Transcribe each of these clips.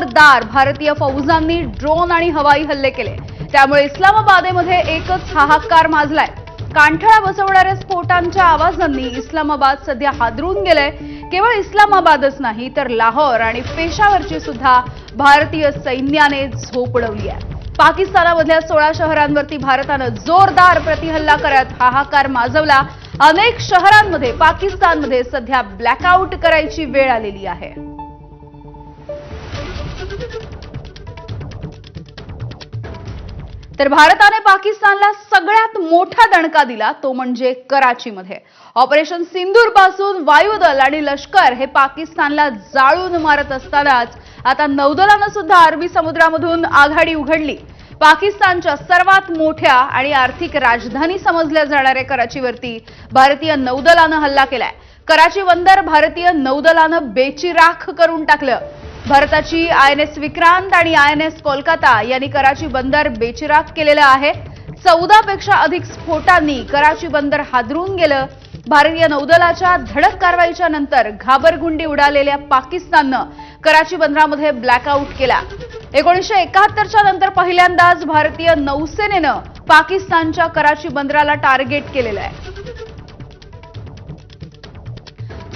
जोरदार. भारतीय फौजांनी ड्रोन आणि हवाई हल्ले केले. त्यामुळे इस्लामाबादेमध्ये एकच हाहाकार माजलाय. कांठळा बसवणाऱ्या स्फोटांच्या आवाजांनी इस्लामाबाद सध्या हादरून गेलंय. केवळ इस्लामाबादच नाही तर लाहोर आणि पेशावरची सुद्धा भारतीय सैन्याने झोपडवली आहे. पाकिस्तानामधल्या सोळा शहरांवरती भारतानं जोरदार प्रतिहल्ला करत हाहाकार माजवला. अनेक शहरांमध्ये पाकिस्तानमध्ये सध्या ब्लॅकआउट करायची वेळ आलेली आहे. तर भारताने पाकिस्तानला सगळ्यात मोठा दणका दिला तो म्हणजे कराचीमध्ये. ऑपरेशन सिंदूरपासून वायुदल आणि लष्कर हे पाकिस्तानला जाळून मारत असतानाच आता नौदलानं सुद्धा अरबी समुद्रामधून आघाडी उघडली. पाकिस्तानच्या सर्वात मोठ्या आणि आर्थिक राजधानी समजल्या जाणाऱ्या कराचीवरती भारतीय नौदलानं हल्ला केलाय. कराची बंदर भारतीय नौदलानं बेचिराख करून टाकलं. भारताची आय एन एस विक्रांत आणि आय एन एस कोलकाता यांनी कराची बंदर बेचिराख केलेलं आहे. चौदापेक्षा अधिक स्फोटांनी कराची बंदर हादरून गेलं. भारतीय नौदलाच्या धडक कारवाईच्या नंतर घाबरगुंडी उडालेल्या पाकिस्ताननं कराची बंदरामध्ये ब्लॅकआउट केला. एकोणीसशे एकाहत्तरच्या नंतर पहिल्यांदाच भारतीय नौसेनेनं पाकिस्तानच्या कराची बंदराला टार्गेट केलेलं आहे.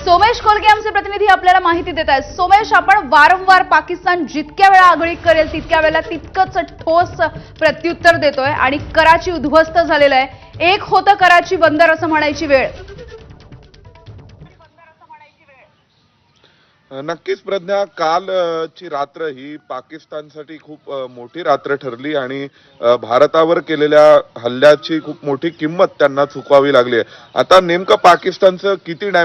सोमेश कोलगे आमचे प्रतिनिधी आपल्याला माहिती देत आहेत. सोमेश आपण वारंवार पाकिस्तान जितक्या वेळा आगळीक करेल तितक्या वेळेला तितकंच ठोस प्रत्युत्तर देतोय आणि कराची उद्ध्वस्त झालेलं आहे. एक होतं कराची बंदर असं म्हणायची वेळ. नक्कीच प्रज्ञा काल ची रात्र ही पाकिस्तानसाठी खूप मोठी रात्र ठरली आणि भारतावर केलेल्या हल्ल्याची खूप मोठी किंमत त्यांना चुकवावी लागली आहे. आता नेमकं पाकिस्तानचं किती डॅमेज